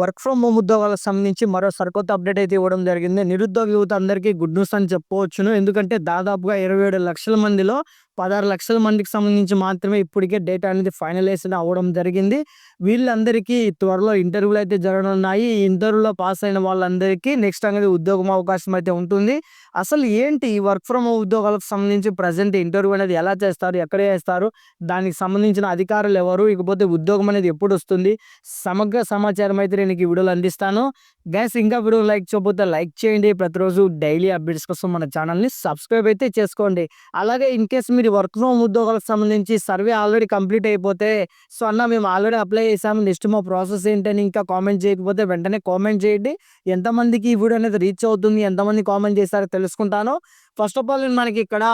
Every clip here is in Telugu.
వర్క్ ఫ్రమ్ హోమ్ ఉద్యోగాలకు సంబంధించి మరో సరికొత్త అప్డేట్ అయితే ఇవ్వడం జరిగింది. నిరుద్యోగ యువత అందరికీ గుడ్ న్యూస్ అని చెప్పవచ్చును. ఎందుకంటే దాదాపుగా ఇరవై ఏడు లక్షల మందిలో పదహారు లక్షల మందికి సంబంధించి మాత్రమే ఇప్పటికే డేటా అనేది ఫైనలైజ్ అవ్వడం జరిగింది. వీళ్ళందరికీ త్వరలో ఇంటర్వ్యూలు అయితే జరగనున్నాయి. ఈ ఇంటర్వ్యూలో పాస్ అయిన వాళ్ళందరికీ నెక్స్ట్ అనేది ఉద్యోగం అవకాశం అయితే ఉంటుంది. అసలు ఏంటి ఈ వర్క్ ఫ్రమ్ హోమ్ ఉద్యోగాలకు సంబంధించి ప్రజెంట్ ఇంటర్వ్యూ అనేది ఎలా చేస్తారు? ఎక్కడ చేస్తారు? దానికి సంబంధించిన అధికారులు ఎవరు? ఇకపోతే ఉద్యోగం అనేది ఎప్పుడు వస్తుంది? సమగ్ర సమాచారం అయితే నేను ఈ వీడియోలో అందిస్తాను. గ్యాస్ ఇంకా వీడియో లైక్ చేయకపోతే లైక్ చేయండి. ప్రతిరోజు డైలీ అప్డేట్స్ కోసం మన ఛానల్ని సబ్స్క్రైబ్ అయితే చేసుకోండి. అలాగే ఇన్కేస్ మీరు వర్క్ ఫ్రమ్ ఉద్యోగాలకు సంబంధించి సర్వే ఆల్రెడీ కంప్లీట్ అయిపోతే సో అన్న మేము ఆల్రెడీ అప్లై చేసాము. నెక్స్ట్ మా ప్రాసెస్ ఏంటని ఇంకా కామెంట్ చేయకపోతే వెంటనే కామెంట్ చేయండి. ఎంతమందికి ఈ వీడియో అనేది రీచ్ అవుతుంది ఎంతమంది కామెంట్ చేస్తారో తెలుసుకుంటాను. ఫస్ట్ ఆఫ్ ఆల్ మనకి ఇక్కడ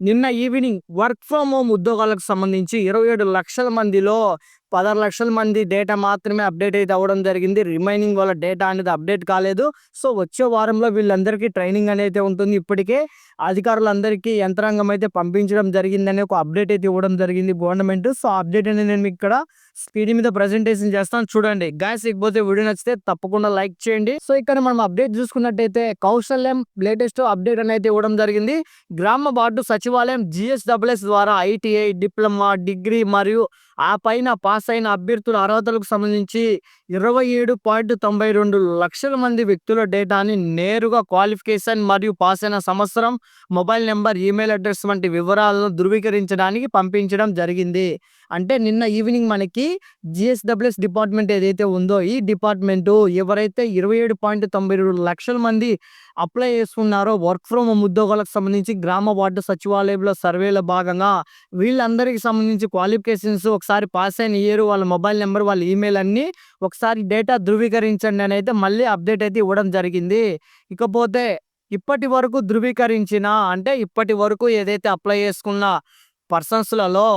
నిన్న ఈవినింగ్ వర్క్ ఫ్రమ్ హోమ్ ఉద్యోగాలకు సంబంధించి ఇరవై ఏడు లక్షల మందిలో పదహారు లక్షల మంది డేటా మాత్రమే అప్డేట్ అయితే అవ్వడం జరిగింది. రిమైనింగ్ వాళ్ళ డేటా అనేది అప్డేట్ కాలేదు. సో వచ్చే వారంలో వీళ్ళందరికీ ట్రైనింగ్ అనేది ఉంటుంది. ఇప్పటికే అధికారులందరికీ యంత్రాంగం అయితే పంపించడం జరిగిందని ఒక అప్డేట్ అయితే ఇవ్వడం జరిగింది గవర్నమెంట్. సో అప్డేట్ అనేది నేను ఇక్కడ స్పీడ్ మీద ప్రజెంటేషన్ చేస్తాను. చూడండి. గ్యాస్ ఇకపోతే వీడియో నచ్చితే తప్పకుండా లైక్ చేయండి. సో ఇక్కడ మనం అప్డేట్ చూసుకున్నట్టయితే కౌశల్యం లేటెస్ట్ అప్డేట్ అనేది ఇవ్వడం జరిగింది. గ్రామ వార్డు సచివాలయం జిఎస్డబ్ల్యూఎస్ ద్వారా ఐటీఐ డిప్లొమా డిగ్రీ మరియు ఆ పైన పాస్ అయిన అభ్యర్థుల అర్హతలకు సంబంధించి ఇరవై ఏడు పాయింట్ తొంభై రెండు లక్షల మంది వ్యక్తుల డేటాని నేరుగా క్వాలిఫికేషన్ మరియు పాస్ అయిన సంవత్సరం మొబైల్ నెంబర్ ఈమెయిల్ అడ్రస్ వంటి వివరాలను ధృవీకరించడానికి పంపించడం జరిగింది. అంటే నిన్న ఈవినింగ్ మనకి జిఎస్డబ్ల్యూఎస్ డిపార్ట్మెంట్ ఏదైతే ఉందో ఈ డిపార్ట్మెంటు ఎవరైతే ఇరవై ఏడు పాయింట్ తొంభై రెండు లక్షల మంది అప్లై చేసుకున్నారో వర్క్ ఫ్రమ్ హోమ్ ఉద్యోగాలకు సంబంధించి గ్రామ వార్డు సచివాలయంలో సర్వేలో భాగంగా వీళ్ళందరికీ సంబంధించి క్వాలిఫికేషన్స్ ఒకసారి పాస్ అయిన ఇయర్ వాళ్ళ మొబైల్ నెంబర్ వాళ్ళ ఈమెయిల్ అన్ని ఒకసారి డేటా ధృవీకరించండి అని అయితే మళ్ళీ అప్డేట్ అయితే ఇవ్వడం జరిగింది. ఇకపోతే ఇప్పటి వరకు ధృవీకరించిన అంటే ఇప్పటి వరకు ఏదైతే అప్లై చేసుకున్న పర్సన్స్లలో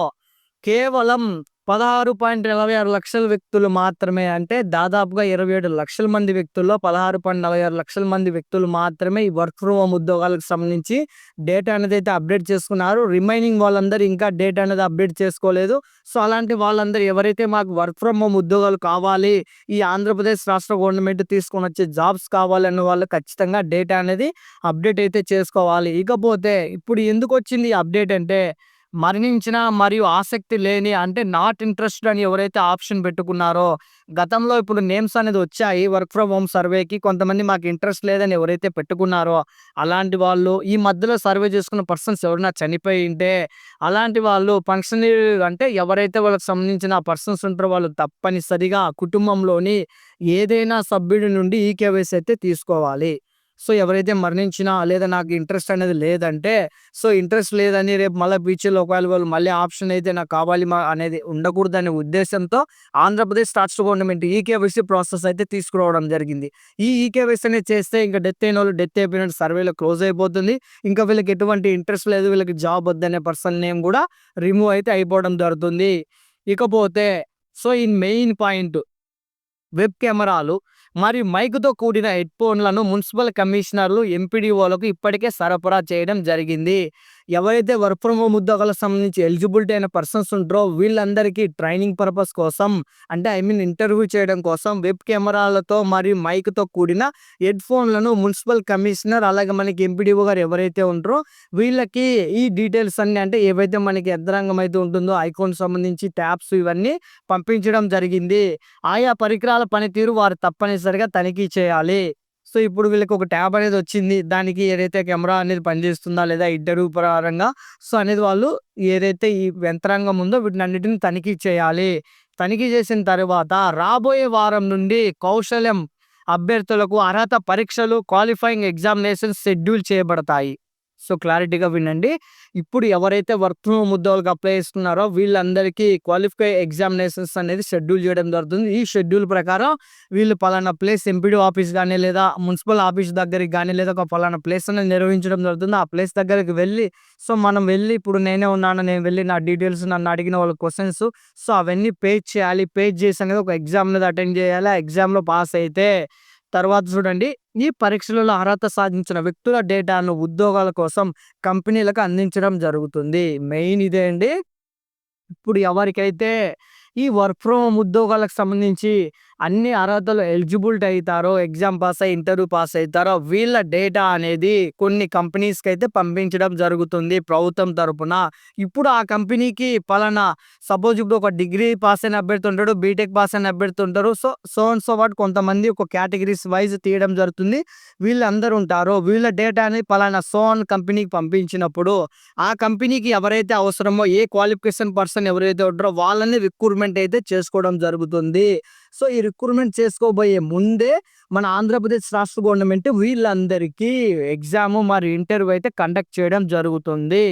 కేవలం పదహారు పాయింట్ నలభై ఆరు లక్షల వ్యక్తులు మాత్రమే అంటే దాదాపుగా ఇరవై ఏడు లక్షల మంది వ్యక్తుల్లో పదహారు పాయింట్ నలభై ఆరు లక్షల మంది వ్యక్తులు మాత్రమే ఈ వర్క్ ఫ్రమ్ హోమ్ ఉద్యోగాలకు సంబంధించి డేటా అనేది అయితే అప్డేట్ చేసుకున్నారు. రిమైనింగ్ వాళ్ళందరూ ఇంకా డేటా అనేది అప్డేట్ చేసుకోలేదు. సో అలాంటి వాళ్ళందరూ ఎవరైతే మాకు వర్క్ ఫ్రమ్ హోమ్ ఉద్యోగాలు కావాలి ఈ ఆంధ్రప్రదేశ్ రాష్ట్ర గవర్నమెంట్ తీసుకొని వచ్చే జాబ్స్ కావాలి అన్న వాళ్ళు ఖచ్చితంగా డేటా అనేది అప్డేట్ అయితే చేసుకోవాలి. ఇకపోతే ఇప్పుడు ఎందుకు వచ్చింది ఈ అప్డేట్ అంటే మరణించిన మరియు ఆసక్తి లేని అంటే నాట్ ఇంట్రెస్టెడ్ అని ఎవరైతే ఆప్షన్ పెట్టుకున్నారో గతంలో ఇప్పుడు నేమ్స్ అనేది వచ్చాయి వర్క్ ఫ్రమ్ హోమ్ సర్వేకి కొంతమంది మాకు ఇంట్రెస్ట్ లేదని ఎవరైతే పెట్టుకున్నారో అలాంటి వాళ్ళు ఈ మధ్యలో సర్వే చేసుకున్న పర్సన్స్ ఎవరైనా చనిపోయి ఉంటే అలాంటి వాళ్ళు ఫంక్షన్ అంటే ఎవరైతే వాళ్ళకి సంబంధించిన పర్సన్స్ ఉంటారో వాళ్ళు తప్పనిసరిగా కుటుంబంలోని ఏదైనా సభ్యుడి నుండి ఈ కేవైసీ అయితే తీసుకోవాలి. సో ఎవరైతే మరణించినా లేదా నాకు ఇంట్రెస్ట్ అనేది లేదంటే సో ఇంట్రెస్ట్ లేదని రేపు మళ్ళీ బీచ్లో ఒకవేళ వాళ్ళు మళ్ళీ ఆప్షన్ అయితే నాకు కావాలి మా అనేది ఉండకూడదనే ఉద్దేశంతో ఆంధ్రప్రదేశ్ రాష్ట్ర గవర్నమెంట్ ఈకేవైసీ ప్రాసెస్ అయితే తీసుకురావడం జరిగింది. ఈ ఈకేవైసీ అనేది చేస్తే ఇంకా డెత్ అయిన వాళ్ళు డెత్ అయిపోయినట్టు సర్వేలో క్లోజ్ అయిపోతుంది. ఇంకా వీళ్ళకి ఎటువంటి ఇంట్రెస్ట్ లేదు వీళ్ళకి జాబ్ వద్దనే పర్సన్ నేమ్ కూడా రిమూవ్ అయితే అయిపోవడం జరుగుతుంది. ఇకపోతే సో ఈ మెయిన్ పాయింట్ వెబ్ కెమెరాలు మరియు మైక్తో కూడిన హెడ్ఫోన్లను మున్సిపల్ కమిషనర్లు ఎంపీడీఓలకు ఇప్పటికే సరఫరా చేయడం జరిగింది. ఎవరైతే వర్క్ ఫ్రమ్ హోమ్ ఉద్యోగాలకు సంబంధించి ఎలిజిబిలిటీ అయిన పర్సన్స్ ఉంటారో వీళ్ళందరికీ ట్రైనింగ్ పర్పస్ కోసం అంటే ఐ మీన్ ఇంటర్వ్యూ చేయడం కోసం వెబ్ కెమెరాలతో మరియు మైక్తో కూడిన హెడ్ ఫోన్లను మున్సిపల్ కమిషనర్ అలాగే మనకి ఎంపీడీఓ గారు ఎవరైతే ఉంటారో వీళ్ళకి ఈ డీటెయిల్స్ అన్ని అంటే ఏవైతే మనకి యంత్రాంగం అయితే ఉంటుందో ఐకోన్ సంబంధించి ట్యాబ్స్ ఇవన్నీ పంపించడం జరిగింది. ఆయా పరికరాల పనితీరు వారు తప్పనిసరిగా తనిఖీ చేయాలి. సో ఇప్పుడు వీళ్ళకి ఒక ట్యాబ్ అనేది వచ్చింది. దానికి ఏదైతే కెమెరా అనేది పనిచేస్తుందా లేదా ఇద్దరు ప్రకారంగా సో అనేది వాళ్ళు ఏదైతే ఈ యంత్రాంగం ఉందో వీటిని అన్నిటిని తనిఖీ చేయాలి. తనిఖీ చేసిన తర్వాత రాబోయే వారం నుండి కౌశల్యం అభ్యర్థులకు అర్హత పరీక్షలు క్వాలిఫైయింగ్ ఎగ్జామినేషన్ షెడ్యూల్ చేయబడతాయి. సో క్లారిటీగా వినండి. ఇప్పుడు ఎవరైతే వర్క్ ఫ్రమ్ ఉద్యోగాలకు అప్లై చేస్తున్నారో వీళ్ళందరికీ క్వాలిఫై ఎగ్జామినేషన్స్ అనేది షెడ్యూల్ చేయడం జరుగుతుంది. ఈ షెడ్యూల్ ప్రకారం వీళ్ళు పలానా ప్లేస్ ఎంపీడీ ఆఫీస్ కానీ లేదా మున్సిపల్ ఆఫీస్ దగ్గరికి కానీ లేదా ఒక పలానా ప్లేస్ అనేది నిర్వహించడం జరుగుతుంది. ఆ ప్లేస్ దగ్గరికి వెళ్ళి సో మనం వెళ్ళి ఇప్పుడు నేనే ఉన్నాను నేను వెళ్ళి నా డీటెయిల్స్ నన్ను అడిగిన వాళ్ళ క్వశ్చన్స్ సో అవన్నీ పేజ్ చేయాలి. పేజ్ చేసి అనేది ఒక ఎగ్జామ్ అనేది అటెండ్ చేయాలి. ఆ ఎగ్జామ్లో పాస్ అయితే తర్వాత చూడండి ఈ పరీక్షలలో అర్హత సాధించిన వ్యక్తుల డేటాను ఉద్యోగాల కోసం కంపెనీలకు అందించడం జరుగుతుంది. మెయిన్ ఇదే అండి. ఇప్పుడు ఎవరికైతే ఈ వర్క్ ఫ్రమ్ హోమ్ ఉద్యోగాలకు సంబంధించి అన్ని అర్హతలు ఎలిజిబిలిటీ అవుతారో ఎగ్జామ్ పాస్ అయ్యి ఇంటర్వ్యూ పాస్ అవుతారో వీళ్ళ డేటా అనేది కొన్ని కంపెనీస్కి అయితే పంపించడం జరుగుతుంది ప్రభుత్వం తరపున. ఇప్పుడు ఆ కంపెనీకి పలానా సపోజ్ ఇప్పుడు ఒక డిగ్రీ పాస్ అయిన అభ్యర్థి ఉంటాడు బీటెక్ పాస్ అయిన అభ్యర్థి ఉంటారు so so and so what కొంతమంది ఒక కేటగిరీస్ వైజ్ తీయడం జరుగుతుంది. వీళ్ళందరూ ఉంటారు వీళ్ళ డేటా అనేది పలానా సో అండ్ కంపెనీకి పంపించినప్పుడు ఆ కంపెనీకి ఎవరైతే అవసరమో ఏ క్వాలిఫికేషన్ పర్సన్ ఎవరైతే ఉంటారో వాళ్ళని రిక్రూట్మెంట్ అయితే చేసుకోవడం జరుగుతుంది. సో ఈ రిక్రూట్మెంట్ చేసుకోబోయే ముందే మన ఆంధ్రప్రదేశ్ రాష్ట్ర గవర్నమెంట్ వీళ్ళందరికీ ఎగ్జామ్ మరి ఇంటర్వ్యూ అయితే కండక్ట్ చేయడం జరుగుతుంది.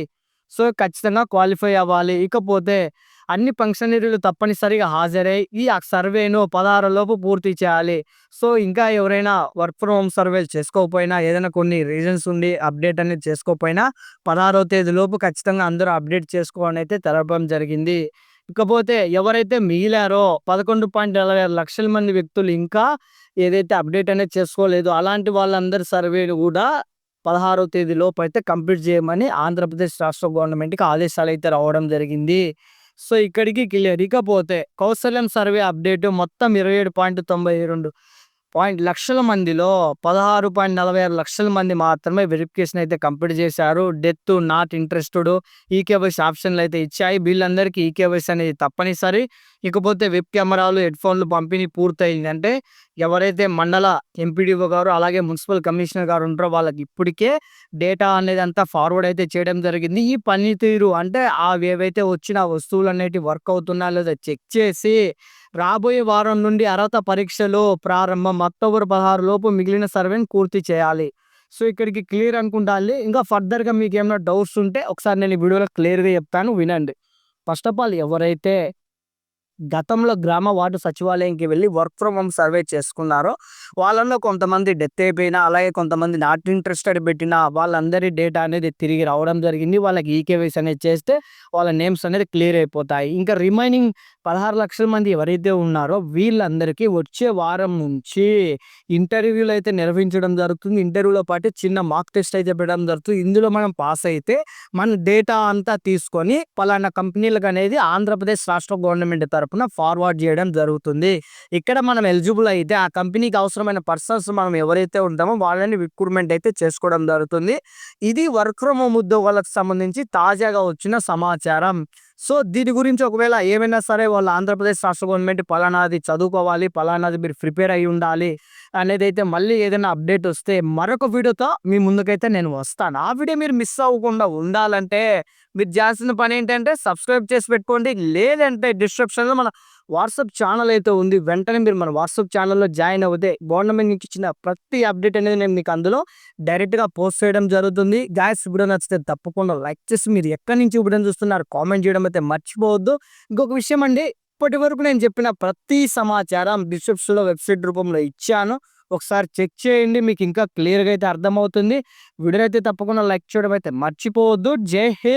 సో ఖచ్చితంగా క్వాలిఫై అవ్వాలి. ఇకపోతే అన్ని ఫంక్షనరీలు తప్పనిసరిగా హాజరై ఈ ఆ సర్వేను పదహారులోపు పూర్తి చేయాలి. సో ఇంకా ఎవరైనా వర్క్ ఫ్రమ్ హోమ్ సర్వేలు చేసుకోకపోయినా ఏదైనా కొన్ని రీజన్స్ ఉండి అప్డేట్ అనేది చేసుకోకపోయినా పదహారో తేదీలోపు ఖచ్చితంగా అందరూ అప్డేట్ చేసుకోవాలని అయితే తెలపడం జరిగింది. ఇకపోతే ఎవరైతే మిగిలారో పదకొండు పాయింట్ నలభై ఆరు లక్షల మంది వ్యక్తులు ఇంకా ఏదైతే అప్డేట్ అనేది చేసుకోలేదు అలాంటి వాళ్ళందరి సర్వేలు కూడా పదహారో తేదీలోపు అయితే కంప్లీట్ చేయమని ఆంధ్రప్రదేశ్ రాష్ట్ర గవర్నమెంట్కి ఆదేశాలు అయితే రావడం జరిగింది. సో ఇక్కడికి క్లియర్. ఇకపోతే కౌశల్యం సర్వే అప్డేట్ మొత్తం ఇరవై ఏడు పాయింట్ తొంభై రెండు పాయింట్ లక్షల మందిలో పదహారు పాయింట్ నలభై ఆరు లక్షల మంది మాత్రమే వెరిఫికేషన్ అయితే కంప్లీట్ చేశారు. డెత్ నాట్ ఇంట్రెస్టెడ్ ఈకేవైసీ ఆప్షన్లు అయితే ఇచ్చాయి. వీళ్ళందరికీ ఈకేవైసీ అనేది తప్పనిసరి. ఇకపోతే వెబ్ కెమెరాలు హెడ్ ఫోన్లు పంపిణీ పూర్తయిందంటే ఎవరైతే మండల ఎంపీడీఓ గారు అలాగే మున్సిపల్ కమిషనర్ గారు ఉంటారో వాళ్ళకి ఇప్పటికే డేటా అనేది అంతా ఫార్వర్డ్ అయితే చేయడం జరిగింది. ఈ పనితీరు అంటే అవి ఏవైతే వచ్చిన వస్తువులు అనేవి వర్క్ అవుతున్నా లేదా చెక్ చేసి రాబోయే వారం నుండి అర్హత పరీక్షలు ప్రారంభం అక్టోబర్ పదహారు లోపు మిగిలిన సర్వేని పూర్తి చేయాలి. సో ఇక్కడికి క్లియర్ అనుకుంటాలి ఇంకా ఫర్దర్గా మీకు ఏమైనా డౌట్స్ ఉంటే ఒకసారి నేను ఈ వీడియోలో క్లియర్గా చెప్తాను. వినండి. ఫస్ట్ ఆఫ్ ఆల్ ఎవరైతే గతంలో గ్రామ వార్డు సచివాలయంకి వెళ్ళి వర్క్ ఫ్రమ్ హోమ్ సర్వే చేసుకున్నారో వాళ్ళలో కొంతమంది డెత్ అయిపోయినా అలాగే కొంతమంది నాట్ ఇంట్రెస్టెడ్ పెట్టిన వాళ్ళందరి డేటా అనేది తిరిగి రావడం జరిగింది. వాళ్ళకి ఈకేవైస్ అనేది చేస్తే వాళ్ళ నేమ్స్ అనేది క్లియర్ అయిపోతాయి. ఇంకా రిమైనింగ్ పదహారు లక్షల మంది ఎవరైతే ఉన్నారో వీళ్ళందరికీ వచ్చే వారం నుంచి ఇంటర్వ్యూలు అయితే నిర్వహించడం జరుగుతుంది. ఇంటర్వ్యూలో పాటు చిన్న మాక్ టెస్ట్ అయితే పెట్టడం జరుగుతుంది. ఇందులో మనం పాస్ అయితే మన డేటా అంతా తీసుకొని పలానా కంపెనీలకు అనేది ఆంధ్రప్రదేశ్ రాష్ట్ర గవర్నమెంట్ తరపున ఫార్వర్డ్ చేయడం జరుగుతుంది. ఇక్కడ మనం ఎలిజిబుల్ అయితే ఆ కంపెనీకి అవసరమైన పర్సన్స్ మనం ఎవరైతే ఉంటామో వాళ్ళని రిక్రూట్మెంట్ అయితే చేసుకోవడం జరుగుతుంది. ఇది వర్క్ ఫ్రమ్ హోమ్ ఉద్యోగాలకు సంబంధించి తాజాగా వచ్చిన సమాచారం. సో దీని గురించి ఒకవేళ ఏమైనా సరే వాళ్ళ ఆంధ్రప్రదేశ్ రాష్ట్ర గవర్నమెంట్ పలానాది చదువుకోవాలి పలానాది మీరు ప్రిపేర్ అయి ఉండాలి అనేది అయితే మళ్ళీ ఏదైనా అప్డేట్ వస్తే మరొక వీడియోతో మీ ముందుకైతే నేను వస్తాను. ఆ వీడియో మీరు మిస్ అవ్వకుండా ఉండాలంటే మీరు చేయాల్సిన పని ఏంటంటే సబ్స్క్రైబ్ చేసి పెట్టుకోండి. లేదంటే డిస్క్రిప్షన్లో మన వాట్సాప్ ఛానల్ అయితే ఉంది. వెంటనే మీరు మన వాట్సాప్ ఛానల్లో జాయిన్ అవుతే గవర్నమెంట్ నుంచి ఇచ్చిన ప్రతి అప్డేట్ అనేది నేను మీకు అందులో డైరెక్ట్గా పోస్ట్ చేయడం జరుగుతుంది. గ్యాస్ వీడియో నచ్చితే తప్పకుండా లైక్ చేసి మీరు ఎక్కడి నుంచి వీడియో చూస్తున్నారు కామెంట్ చేయడం అయితే మర్చిపోవద్దు. ఇంకొక విషయం అండి ఇప్పటి వరకు నేను చెప్పిన ప్రతి సమాచారం డిస్క్రిప్షన్లో వెబ్సైట్ రూపంలో ఇచ్చాను. ఒకసారి చెక్ చేయండి మీకు ఇంకా క్లియర్గా అయితే అర్థమవుతుంది. వీడియో అయితే తప్పకుండా లైక్ చేయడం అయితే మర్చిపోవద్దు. జై హే